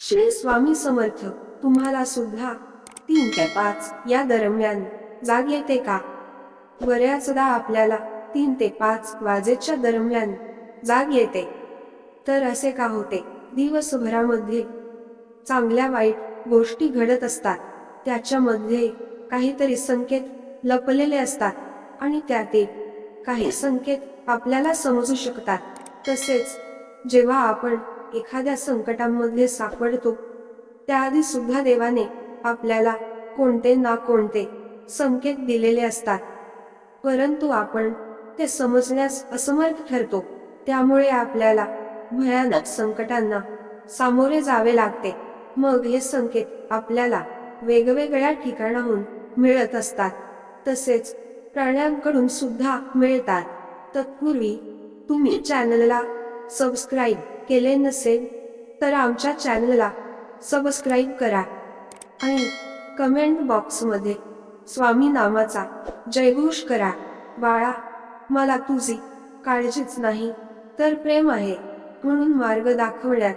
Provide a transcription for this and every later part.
श्री स्वामी समर्थ तुम्हाला सुद्धा. तीन ते पाच या दरम्यान. जाग येते का? बऱ्याचदा आपल्याला तीन ते पाच वाजेच्या दरम्यान जाग येते. तर असे का होते? दिवसभरामध्ये चांगल्या वाईट गोष्टी घडत असतात. त्याच्यामध्ये काहीतरी संकेत लपलेले असतात आणि त्यातील काही संकेत आपल्याला समजू शकतात. तसेच जेव्हा आपण एखाद्या संकटामध्ये सापडतो त्याआधी सुद्धा देवाने आपल्याला कोणते ना कोणते संकेत दिलेले असतात. परंतु आपण ते समजण्यास असमर्थ ठरतो त्यामुळे आपल्याला भयानक संकटांना सामोरे जावे लागते. मग हे संकेत आपल्याला वेगवेगळ्या ठिकाणाहून मिळत असतात तसेच प्राण्यांकडून सुद्धा मिळतात. तत्पूर्वी तुम्ही चॅनलला सबस्क्राईब केले नसेल तर आमच्या चॅनलला सबस्क्राईब करा. आणि कमेंट बॉक्समध्ये स्वामी नामाचा जयघोष करा. बाळा मला तुझी काळजीच नाही तर प्रेम आहे म्हणून मार्ग दाखवण्यात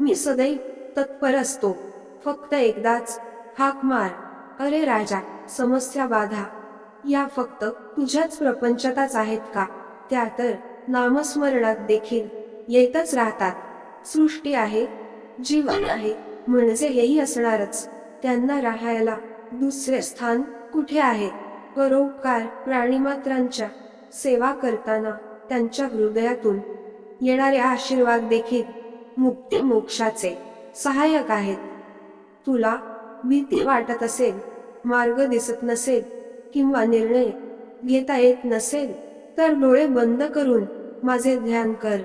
मी सदैव तत्पर असतो. फक्त एकदाच हाक मार. अरे राजा समस्या बाधा. या फक्त तुझ्याच प्रपंचातच आहेत का? त्या तर नामस्मरणात देखील येतच राहतात. सृष्टी आहे जीवन आहे म्हणजे हेही असणारच. त्यांना राहायला दुसरे स्थान कुठे आहे? परोपकार प्राणीमात्रांच्या सेवा करताना त्यांच्या हृदयातून येणारे आशीर्वाद देखील मुक्ती मोक्षाचे सहाय्यक आहेत. तुला भीती वाटत असेल मार्ग दिसत नसेल किंवा निर्णय घेता येत नसेल तर डोळे बंद करून माझे ध्यान कर.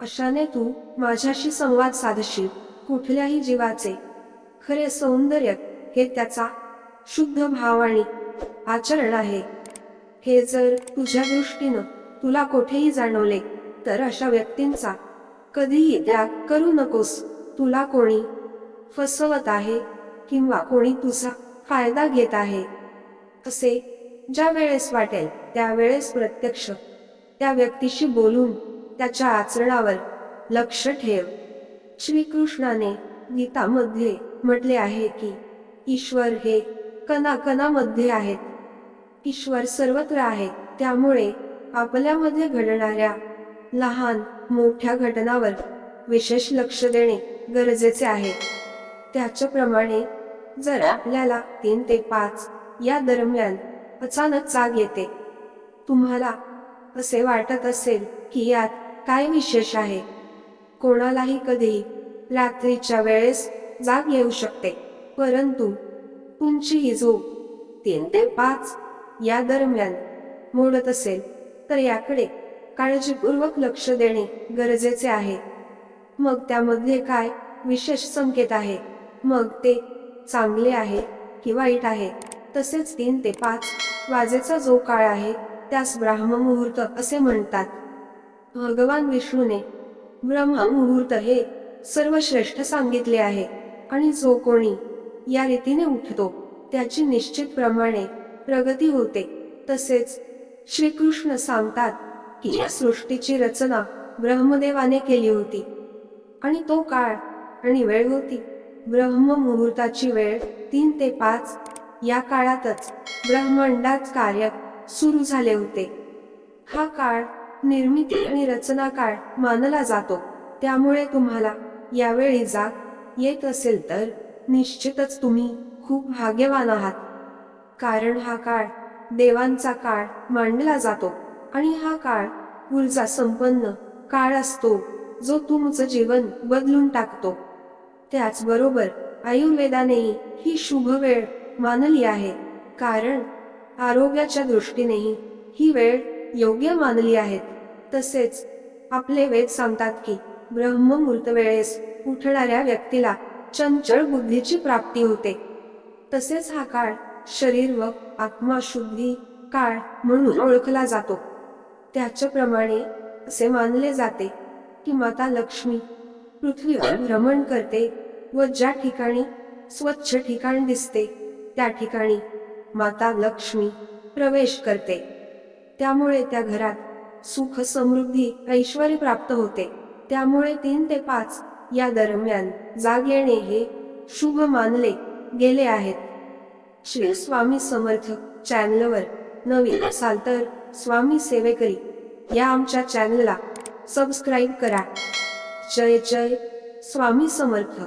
अशाने तू माझ्याशी संवाद साधशील? कुठल्याही जीवाचे. खरे सौंदर्य हे त्याचा शुद्ध भाव आणि आचरण आहे. हे जर तुझ्या दृष्टीनं तुला कोठेही जाणवले तर अशा व्यक्तींचा कधीही त्याग करू नकोस. तुला कोणी फसवत आहे किंवा कोणी तुझा फायदा घेत आहे असे ज्या वेळेस वाटेल त्यावेळेस प्रत्यक्ष त्या व्यक्तीशी बोलून त्याच्या आचरणावर लक्ष ठेव. श्रीकृष्णाने गीतामध्ये म्हटले आहे की ईश्वर हे कणाकणामध्ये आहेत. ईश्वर सर्वत्र आहे त्यामुळे आपल्यामध्ये घडणाऱ्या लहान मोठ्या घटनावर विशेष लक्ष देणे गरजेचे आहे. त्याच्याप्रमाणे जर आपल्याला तीन ते पाच या दरम्यान अचानक जाग येते तुम्हाला असे वाटत असेल की यात काय विशेष आहे? कोणालाही कधी रात्रीच्या वेळेस जाग येऊ शकते. परंतु तुमची ही झोप तीन ते पाच या दरम्यान मोडत असेल तर याकडे काळजीपूर्वक लक्ष देणे गरजेचे आहे. मग त्यामध्ये काय विशेष संकेत आहे? मग ते चांगले आहे की वाईट आहे? तसेच तीन ते पाच वाजेचा जो काळ आहे त्यास ब्राह्ममुहूर्त असे म्हणतात. भगवान विष्णूने ब्रह्ममुहूर्त हे सर्वश्रेष्ठ सांगितले आहे. आणि जो कोणी या रीतीने उठतो त्याची निश्चितप्रमाणे प्रगती होते. तसेच श्रीकृष्ण सांगतात की या सृष्टीची रचना ब्रह्मदेवाने केली होती. आणि तो काळ आणि वेळ होती. ब्रह्म मुहूर्ताची वेळ तीन ते पाच या काळातच ब्रह्मांडात कार्य सुरू झाले होते. हा काळ निर्मिती आणि रचना काळ मानला जातो. त्यामुळे तुम्हाला यावेळी जाग येत असेल तर निश्चितच तुम्ही खूप भाग्यवान आहात. कारण हा काळ देवांचा काळ मांडला जातो आणि हा काळ ऊर्जा संपन्न काळ असतो जो तुमचं जीवन बदलून टाकतो. त्याचबरोबर आयुर्वेदानेही ही शुभ वेळ मानली आहे कारण आरोग्याच्या दृष्टीनेही ही वेळ योग्य मानली आहे. तसेच आपले वेद सांगतात की ब्रह्ममुहूर्त वेळेस उठणाऱ्या व्यक्तीला चंचल बुद्धीची प्राप्ती होते. तसेच हा काळ शरीर व आत्मा शुद्धी काळ म्हणून ओळखला जातो. त्याच्याप्रमाणे असे मानले जाते की माता लक्ष्मी पृथ्वीवर भ्रमण करते व ज्या ठिकाणी स्वच्छ ठिकाण दिसते त्या ठिकाणी माता लक्ष्मी प्रवेश करते. त्यामुळे त्या घरात सुख समृद्धी ऐश्वर प्राप्त होते. त्यामुळे तीन ते पाच या दरम्यान जाग येणे हे शुभ मानले गेले आहेत. श्री स्वामी समर्थ चॅनलवर नवीन असाल तर स्वामी सेवेकरी या आमच्या चॅनलला सबस्क्राईब करा. जय जय स्वामी समर्थ.